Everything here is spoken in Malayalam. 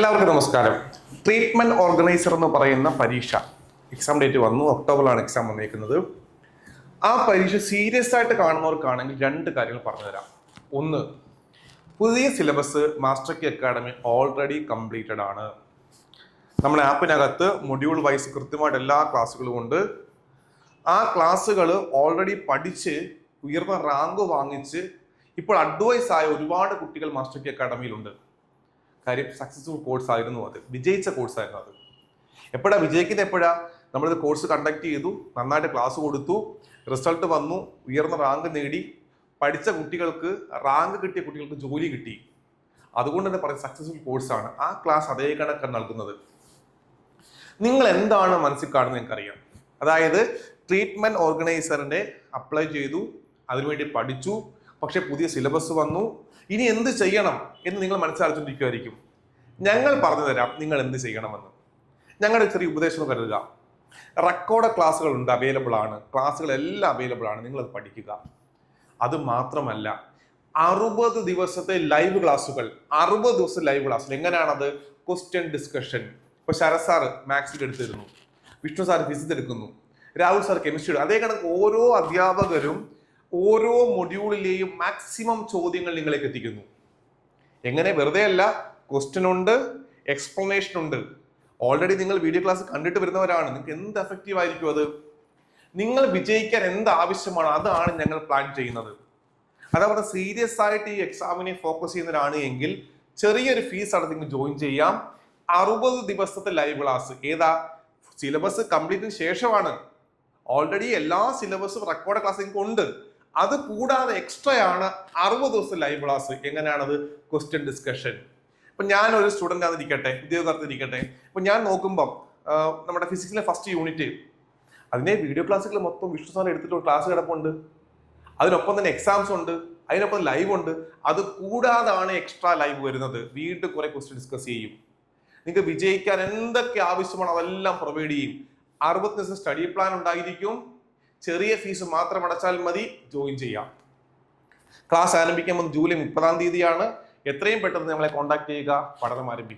എല്ലാവർക്കും നമസ്കാരം. ട്രീറ്റ്മെന്റ് ഓർഗനൈസർ എന്ന് പറയുന്ന പരീക്ഷ. എക്സാം ഡേറ്റ് വന്നു ഒക്ടോബറിലാണ് എക്സാം വന്നിരിക്കുന്നത് ആ പരീക്ഷ സീരിയസ് ആയിട്ട് കാണുന്നവർക്കാണെങ്കിൽ രണ്ട് കാര്യങ്ങൾ പറഞ്ഞുതരാം. ഒന്ന് പുതിയ syllabus master key academy already completed ആണ്. നമ്മുടെ ആപ്പിനകത്ത് മൊഡ്യൂൾ വൈസ് കൃത്യമായിട്ട് എല്ലാ ക്ലാസ്സുകളും ഉണ്ട്. ആ ക്ലാസ്സുകൾ ഓൾറെഡി പഠിച്ച് ഉയർന്ന റാങ്ക് വാങ്ങിച്ച് ഇപ്പോൾ അഡ്വൈസ് ആയ ഒരുപാട് കുട്ടികൾ മാസ്റ്റർ കി അക്കാഡമിയിലുണ്ട് കാര്യം സക്സസ്ഫുൾ കോഴ്സ് ആയിരുന്നു അത്. വിജയിച്ച കോഴ്സ് ആയിരുന്നു അത്. എപ്പോഴാ? വിജയിക്കുന്നത് എപ്പോഴാ? നമ്മളിത് കോഴ്സ് കണ്ടക്ട് ചെയ്തു നന്നായിട്ട് ക്ലാസ് കൊടുത്തു റിസൾട്ട് വന്നു ഉയർന്ന റാങ്ക് നേടി പഠിച്ച കുട്ടികൾക്ക് റാങ്ക് കിട്ടിയ കുട്ടികൾക്ക് ജോലി കിട്ടി. അതുകൊണ്ട് തന്നെ പറയുന്നത് സക്സസ്ഫുൾ കോഴ്സാണ് ആ ക്ലാസ് അതേ കണക്കാണ് നൽകുന്നത്. നിങ്ങൾ എന്താണ് മനസ്സിൽ കാണുന്നത് നിങ്ങൾക്കറിയാം. അതായത് ട്രീറ്റ്മെന്റ് ഓർഗനൈസറിന്റെ അപ്ലൈ ചെയ്തു അതിനുവേണ്ടി പഠിച്ചു പക്ഷെ പുതിയ സിലബസ് വന്നു. ഇനി എന്ത് ചെയ്യണം എന്ന് നിങ്ങൾ മനസ്സിലാക്കിക്കൊണ്ടിരിക്കുമായിരിക്കും ഞങ്ങൾ പറഞ്ഞു തരാം നിങ്ങൾ എന്ത് ചെയ്യണമെന്ന്. ഞങ്ങളുടെ ചെറിയ ഉപദേശം കരുതുക. റെക്കോർഡ് ക്ലാസ്സുകൾ ഉണ്ട് അവൈലബിൾ ആണ്. ക്ലാസ്സുകൾ എല്ലാം അവൈലബിൾ ആണ്. നിങ്ങൾ അത് പഠിക്കുക. അത് മാത്രമല്ല അറുപത് ദിവസത്തെ ലൈവ് ക്ലാസ്സുകൾ അറുപത് ദിവസം ലൈവ് ക്ലാസ്സുകൾ എങ്ങനെയാണത്? ക്വസ്റ്റ്യൻ ഡിസ്കഷൻ ഇപ്പൊ ശരത് സാറ് മാത്സിൽ എടുത്തിരുന്നു. വിഷ്ണു സാർ ഫിസിക്സ് എടുക്കുന്നു. രാഹുൽ സാർ കെമിസ്ട്രി അതേ കണക്ക് ഓരോ അധ്യാപകരും ഓരോ മൊഡ്യൂളിലെയും മാക്സിമം ചോദ്യങ്ങൾ നിങ്ങളേക്ക് എത്തിക്കുന്നു. എങ്ങനെ? വെറുതെ അല്ല. ക്വസ്റ്റ്യൻ ഉണ്ട് എക്സ്പ്ലനേഷൻ ഉണ്ട്. ഓൾറെഡി നിങ്ങൾ വീഡിയോ ക്ലാസ് കണ്ടിട്ട് വരുന്നവരാണ്. നിങ്ങൾക്ക് എന്ത് എഫക്റ്റീവ് ആയിരിക്കും അത്? നിങ്ങൾ വിജയിക്കാൻ എന്ത് ആവശ്യമാണ്? അതാണ് ഞങ്ങൾ പ്ലാൻ ചെയ്യുന്നത്. അതവിടെ സീരിയസ് ആയിട്ട് ഈ എക്സാമിനെ ഫോക്കസ് ചെയ്യുന്നവരാണ് എങ്കിൽ ചെറിയൊരു ഫീസ് അടച്ച് നിങ്ങൾ ജോയിൻ ചെയ്യാം. അറുപത് ദിവസത്തെ ലൈവ് ക്ലാസ് ഏതാ? സിലബസ് കംപ്ലീറ്റിന് ശേഷമാണ്. ഓൾറെഡി എല്ലാ സിലബസും റെക്കോർഡ് ക്ലാസ് നിങ്ങൾക്ക് ഉണ്ട്. അത് കൂടാതെ എക്സ്ട്രാ ആണ് അറുപത് ദിവസം ലൈവ് ക്ലാസ് എങ്ങനെയാണത്? ക്വസ്റ്റ്യൻ ഡിസ്കഷൻ ഇപ്പൊ ഞാൻ ഒരു സ്റ്റുഡന്റ് ആണെന്നിരിക്കട്ടെ ഉദ്യോഗാർത്ഥിരിക്കട്ടെ ഇപ്പൊ ഞാൻ നോക്കുമ്പം നമ്മുടെ ഫിസിക്സിലെ ഫസ്റ്റ് യൂണിറ്റ് അതിനെ വീഡിയോ ക്ലാസ്സുകൾ മൊത്തം വിഷ്ണു സാറിന് എടുത്തിട്ട് ക്ലാസ് കിടപ്പുണ്ട്. അതിനൊപ്പം തന്നെ എക്സാംസ് ഉണ്ട്. അതിനൊപ്പം ലൈവ് ഉണ്ട്. അത് കൂടാതാണ് എക്സ്ട്രാ ലൈവ് വരുന്നത്. വീണ്ടും കുറെ ക്വസ്റ്റ്യൻ ഡിസ്കസ് ചെയ്യും. നിങ്ങൾക്ക് വിജയിക്കാൻ എന്തൊക്കെ ആവശ്യമാണോ അതെല്ലാം പ്രൊവൈഡ് ചെയ്യും. അറുപത്തി ദിവസം സ്റ്റഡി പ്ലാൻ ഉണ്ടായിരിക്കും. ചെറിയ ഫീസ് മാത്രം അടച്ചാൽ മതി ജോയിൻ ചെയ്യാം. ക്ലാസ് ആരംഭിക്കുമ്പോൾ ജൂലൈ മുപ്പതാം തീയതിയാണ്. എത്രയും പെട്ടെന്ന് നമ്മളെ കോൺടാക്ട് ചെയ്യുക. പഠനം ആരംഭിക്കുക.